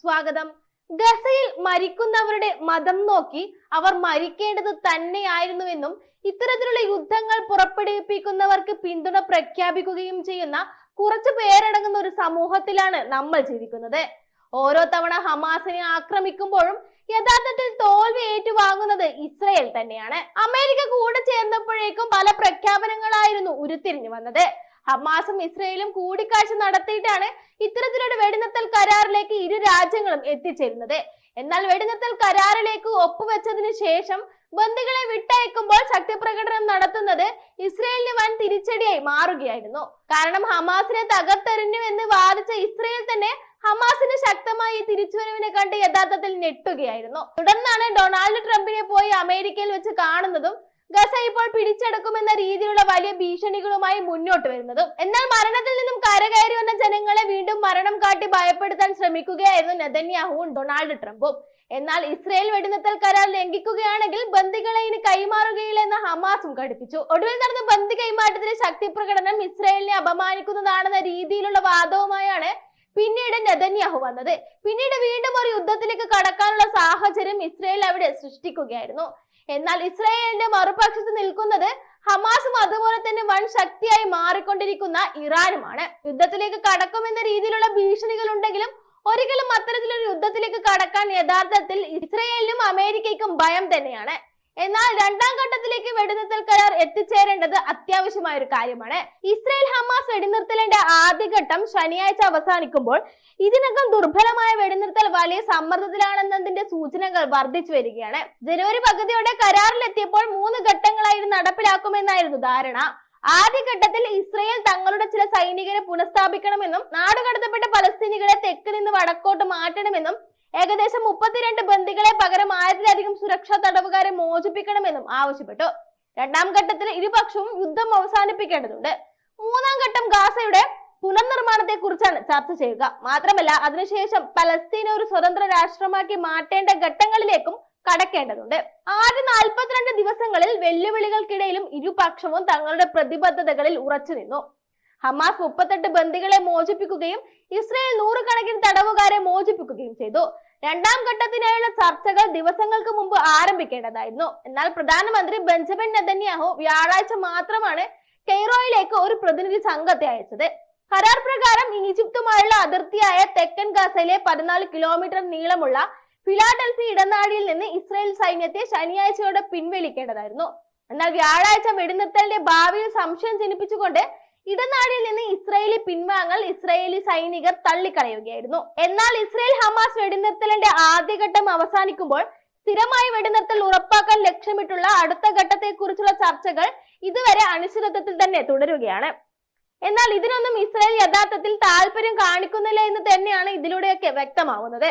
സ്വാഗതം. ഗസയിൽ മരിക്കുന്നവരുടെ മതം നോക്കി അവർ മരിക്കേണ്ടത് തന്നെയായിരുന്നുവെന്നും ഇത്തരത്തിലുള്ള യുദ്ധങ്ങൾ പുറപ്പെടുവിപ്പിക്കുന്നവർക്ക് പിന്തുണ പ്രഖ്യാപിക്കുകയും ചെയ്യുന്ന കുറച്ചു പേരടങ്ങുന്ന ഒരു സമൂഹത്തിലാണ് നമ്മൾ ജീവിക്കുന്നത്. ഓരോ തവണ ഹമാസിനെ ആക്രമിക്കുമ്പോഴും യഥാർത്ഥത്തിൽ തോൽവി ഏറ്റുവാങ്ങുന്നത് ഇസ്രയേൽ തന്നെയാണ്. അമേരിക്ക കൂടെ ചേർന്നപ്പോഴേക്കും പല പ്രഖ്യാപനങ്ങളായിരുന്നു ഉരുത്തിരിഞ്ഞു വന്നത്. ഹമാസും ഇസ്രയേലും കൂടിക്കാഴ്ച നടത്തിയിട്ടാണ് ഇത്തരത്തിലൊരു വെടിനിർത്തൽ കരാറിലേക്ക് ഇരു രാജ്യങ്ങളും എത്തിച്ചേരുന്നത്. എന്നാൽ വെടിനിർത്തൽ കരാറിലേക്ക് ഒപ്പുവെച്ചതിനു ശേഷം ബന്ദികളെ വിട്ടയക്കുമ്പോൾ ശക്തിപ്രകടനം നടത്തുന്നത് ഇസ്രയേലിന് വൻ തിരിച്ചടിയായി മാറുകയായിരുന്നു. കാരണം ഹമാസിനെ തകർത്തെറിഞ്ഞു എന്ന് വാദിച്ച ഇസ്രയേൽ തന്നെ ഹമാസിന് ശക്തമായി തിരിച്ചുവരവിനെ കണ്ട് യഥാർത്ഥത്തിൽ ഞെട്ടുകയായിരുന്നു. തുടർന്നാണ് ഡൊണാൾഡ് ട്രംപിനെ പോയി അമേരിക്കയിൽ വെച്ച് കാണുന്നതും ഗസ ഇപ്പോൾ പിടിച്ചെടുക്കുമെന്ന രീതിയിലുള്ള വലിയ ഭീഷണികളുമായി മുന്നോട്ട് വരുന്നത്. എന്നാൽ മരണത്തിൽ നിന്നും കരകയറി വന്ന ജനങ്ങളെ വീണ്ടും മരണം കാട്ടി ഭയപ്പെടുത്താൻ ശ്രമിക്കുകയായിരുന്നു നെതന്യാഹുവും ഡൊണാൾഡ് ട്രംപും. എന്നാൽ ഇസ്രയേൽ വെടിനിർത്തൽ കരാർ ലംഘിക്കുകയാണെങ്കിൽ ബന്ദികളെ ഇനി കൈമാറുകയില്ല ഹമാസും ഘടിപ്പിച്ചു. ഒടുവിൽ നടന്ന ബന്ദി കൈമാറ്റത്തിലെ ശക്തി പ്രകടനം ഇസ്രയേലിനെ അപമാനിക്കുന്നതാണെന്ന രീതിയിലുള്ള വാദവുമായാണ് പിന്നീട് നെതന്യാഹു വന്നത്. പിന്നീട് വീണ്ടും ഒരു യുദ്ധത്തിലേക്ക് കടക്കാനുള്ള സാഹചര്യം ഇസ്രയേൽ അവിടെ സൃഷ്ടിക്കുകയായിരുന്നു. എന്നാൽ ഇസ്രായേലിന്റെ മറുപക്ഷത്ത് നിൽക്കുന്നത് ഹമാസും അതുപോലെ തന്നെ വൻ ശക്തിയായി മാറിക്കൊണ്ടിരിക്കുന്ന ഇറാനുമാണ്. യുദ്ധത്തിലേക്ക് കടക്കുമെന്ന രീതിയിലുള്ള ഭീഷണികൾ ഉണ്ടെങ്കിലും ഒരിക്കലും അത്തരത്തിലൊരു യുദ്ധത്തിലേക്ക് കടക്കാൻ യഥാർത്ഥത്തിൽ ഇസ്രയേലിനും അമേരിക്കയ്ക്കും ഭയം തന്നെയാണ്. എന്നാൽ രണ്ടാം ഘട്ടത്തിലേക്ക് വെടിനിർത്തൽ കരാർ എത്തിച്ചേരേണ്ടത് അത്യാവശ്യമായ ഒരു കാര്യമാണ്. ഇസ്രയേൽ ഹമാസ് വെടിനിർത്തലിന്റെ ആദ്യഘട്ടം ശനിയാഴ്ച അവസാനിക്കുമ്പോൾ ഇതിനകം ദുർബലമായ വെടിനിർത്തൽ വലിയ സമ്മർദ്ദത്തിലാണെന്നതിന്റെ സൂചനകൾ വർദ്ധിച്ചു വരികയാണ്. ജനുവരി പകുതിയോടെ കരാറിലെത്തിയപ്പോൾ മൂന്ന് ഘട്ടങ്ങളായി നടപ്പിലാക്കുമെന്നായിരുന്നു ധാരണ. ആദ്യഘട്ടത്തിൽ ഇസ്രയേൽ തങ്ങളുടെ ചില സൈനികരെ പുനഃസ്ഥാപിക്കണമെന്നും നാടുകടത്തപ്പെട്ട പലസ്തീനികളെ തെക്ക് നിന്ന് വടക്കോട്ട് മാറ്റണമെന്നും ഏകദേശം മുപ്പത്തിരണ്ട് ബന്ദികളെ പകരം ആയിരത്തിലധികം സുരക്ഷാ തടവുകാരെ മോചിപ്പിക്കണമെന്നും ആവശ്യപ്പെട്ടു. രണ്ടാം ഘട്ടത്തിൽ ഇരുപക്ഷവും യുദ്ധം അവസാനിപ്പിക്കേണ്ടതുണ്ട്. മൂന്നാം ഘട്ടം ഗാസയുടെ പുനർനിർമ്മാണത്തെ കുറിച്ചാണ് ചർച്ച ചെയ്യുക. മാത്രമല്ല അതിനുശേഷം പലസ്തീനെ ഒരു സ്വതന്ത്ര രാഷ്ട്രമാക്കി മാറ്റേണ്ട ഘട്ടങ്ങളിലേക്കും കടക്കേണ്ടതുണ്ട്. ആദ്യ നാൽപ്പത്തിരണ്ട് ദിവസങ്ങളിൽ വെല്ലുവിളികൾക്കിടയിലും ഇരുപക്ഷവും തങ്ങളുടെ പ്രതിബദ്ധതകളിൽ ഉറച്ചു നിന്നു. ഹമാസ് മുപ്പത്തെട്ട് ബന്ദികളെ മോചിപ്പിക്കുകയും ഇസ്രയേൽ നൂറുകണക്കിന് തടവുകാരെ മോചിപ്പിക്കുകയും ചെയ്തു. രണ്ടാം ഘട്ടത്തിനായുള്ള ചർച്ചകൾ ദിവസങ്ങൾക്ക് മുമ്പ് ആരംഭിക്കേണ്ടതായിരുന്നു. എന്നാൽ പ്രധാനമന്ത്രി ബെഞ്ചമിൻ നെതന്യാഹു വ്യാഴാഴ്ച മാത്രമാണ് കെയ്റോയിലേക്ക് ഒരു പ്രതിനിധി സംഘത്തെ അയച്ചത്. കരാർ പ്രകാരം ഈജിപ്തുമായുള്ള അതിർത്തിയായ തെക്കൻ ഗാസയിലെ പതിനാല് കിലോമീറ്റർ നീളമുള്ള ഫിലാഡൽഫി ഇടനാഴിയിൽ നിന്ന് ഇസ്രായേൽ സൈന്യത്തെ ശനിയാഴ്ചയോടെ പിൻവലിക്കേണ്ടതായിരുന്നു. എന്നാൽ വ്യാഴാഴ്ച വെടിനിർത്തലിന്റെ ഭാവിയിൽ സംശയം ജനിപ്പിച്ചുകൊണ്ട് ഇടനാഴിയിൽ നിന്ന് ഇസ്രായേലി പിൻവാങ്ങൽ ഇസ്രായേലി സൈനികർ തള്ളിക്കളയുകയായിരുന്നു. എന്നാൽ ഇസ്രായേൽ ഹമാസ് വെടിനിർത്തലിന്റെ ആദ്യഘട്ടം അവസാനിക്കുമ്പോൾ സ്ഥിരമായി വെടിനിർത്തൽ ഉറപ്പാക്കാൻ ലക്ഷ്യമിട്ടുള്ള അടുത്ത ഘട്ടത്തെക്കുറിച്ചുള്ള ചർച്ചകൾ ഇതുവരെ അനിശ്ചിതത്വത്തിൽ തന്നെ തുടരുകയാണ്. എന്നാൽ ഇതിനൊന്നും ഇസ്രായേൽ യഥാർത്ഥത്തിൽ താല്പര്യം കാണിക്കുന്നില്ല എന്ന് തന്നെയാണ് ഇതിലൂടെയൊക്കെ വ്യക്തമാവുന്നത്.